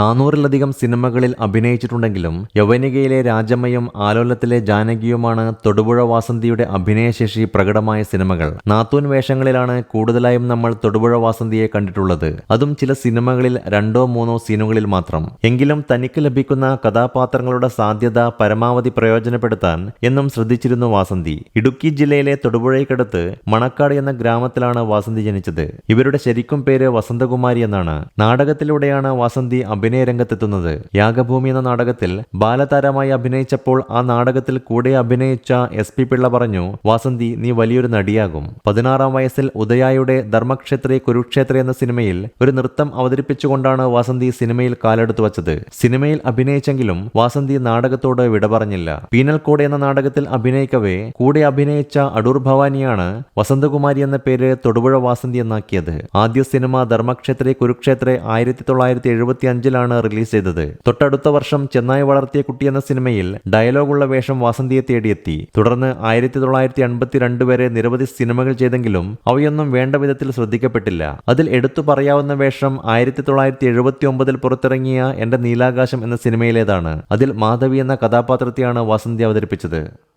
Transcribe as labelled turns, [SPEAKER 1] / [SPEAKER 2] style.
[SPEAKER 1] നാനൂറിലധികം സിനിമകളിൽ അഭിനയിച്ചിട്ടുണ്ടെങ്കിലും യവനികയിലെ രാജമ്മയും ആലോലത്തിലെ ജാനകിയുമാണ് തൊടുപുഴ വാസന്തിയുടെ അഭിനയശേഷി പ്രകടമായ സിനിമകൾ. നാത്തൂൻ വേഷങ്ങളിലാണ് കൂടുതലായും നമ്മൾ തൊടുപുഴ വാസന്തിയെ കണ്ടിട്ടുള്ളത്. അതും ചില സിനിമകളിൽ രണ്ടോ മൂന്നോ സീനുകളിൽ മാത്രം. എങ്കിലും തനിക്ക് ലഭിക്കുന്ന കഥാപാത്രങ്ങളുടെ സാധ്യത പരമാവധി പ്രയോജനപ്പെടുത്താൻ എന്നും ശ്രദ്ധിച്ചിരുന്നു വാസന്തി. ഇടുക്കി ജില്ലയിലെ തൊടുപുഴയ്ക്കടുത്ത് മണക്കാട് എന്ന ഗ്രാമത്തിലാണ് വാസന്തി ജനിച്ചത്. ഇവരുടെ ശരിക്കും പേര് വസന്തകുമാരി എന്നാണ്. നാടകത്തിലൂടെയാണ് വാസന്തി അഭിനയ രംഗത്തെത്തുന്നത് യാഗഭൂമി എന്ന നാടകത്തിൽ ബാലതാരമായി അഭിനയിച്ചപ്പോൾ ആ നാടകത്തിൽ കൂടെ അഭിനയിച്ച എസ് പി പിള്ള പറഞ്ഞു വാസന്തി നീ വലിയൊരു നടിയാകും. പതിനാറാം വയസ്സിൽ ഉദയായുടെ ധർമ്മക്ഷേത്രി കുരുക്ഷേത്ര എന്ന സിനിമയിൽ ഒരു നൃത്തം അവതരിപ്പിച്ചുകൊണ്ടാണ് വാസന്തി സിനിമയിൽ കാലെടുത്തു വച്ചത്. സിനിമയിൽ അഭിനയിച്ചെങ്കിലും വാസന്തി നാടകത്തോട് വിട പറഞ്ഞില്ല. പീനൽ കോഡ് എന്ന നാടകത്തിൽ അഭിനയിക്കവേ കൂടെ അഭിനയിച്ച അടൂർ ഭവാനിയാണ് വസന്തകുമാരി എന്ന പേര് തൊടുപുഴ വാസന്തി എന്നാക്കിയത്. ആദ്യ സിനിമ ധർമ്മക്ഷേത്രി കുരുക്ഷേത്ര ആയിരത്തി തൊള്ളായിരത്തി എഴുപത്തി അഞ്ചിലാണ് റിലീസ് ചെയ്തത്. തൊട്ടടുത്ത വർഷം ചെന്നായി വളർത്തിയ കുട്ടി എന്ന സിനിമയിൽ ഡയലോഗുള്ള വേഷം വാസന്തിയെ തേടിയെത്തി. തുടർന്ന് ആയിരത്തി തൊള്ളായിരത്തി അൻപത്തിരണ്ട് വരെ നിരവധി സിനിമകൾ ചെയ്തെങ്കിലും അവയൊന്നും വേണ്ട വിധത്തിൽ ശ്രദ്ധിക്കപ്പെട്ടില്ല. അതിൽ എടുത്തു പറയാവുന്ന വേഷം ആയിരത്തി തൊള്ളായിരത്തി എഴുപത്തി ഒമ്പതിൽ പുറത്തിറങ്ങിയ എന്റെ നീലാകാശം എന്ന സിനിമയിലേതാണ്. അതിൽ മാധവി എന്ന കഥാപാത്രത്തെയാണ് വാസന്തി അവതരിപ്പിച്ചത്.